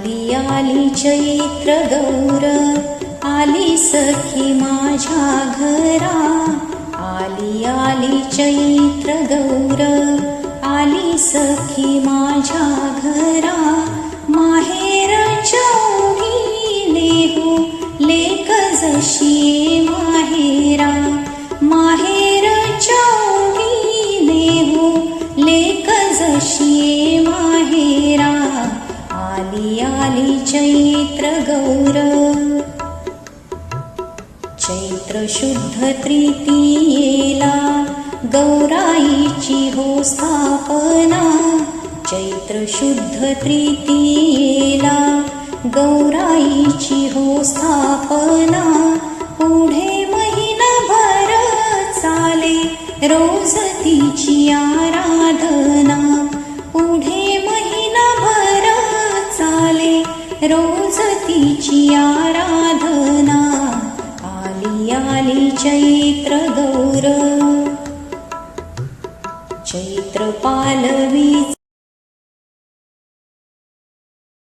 आली आली चैत्र गौर आली सखी माझ्या घरा. आली आली चैत्र गौर आली सखी माझ्या घरा. माहेर चौघी नेहू हो, लेक जशी माहेरा. माहेर चौघी नेहू हो, लेक जशी माहेरा. गौर चैत्र शुद्ध तृतीयेला गौराईची हो स्थापना चैत्र शुद्ध तृतीयेला गौराईची हो स्थापना रोज तिची आराधना रोज तिची आराधना आली आली चैत्र गौर चैत्र पालवी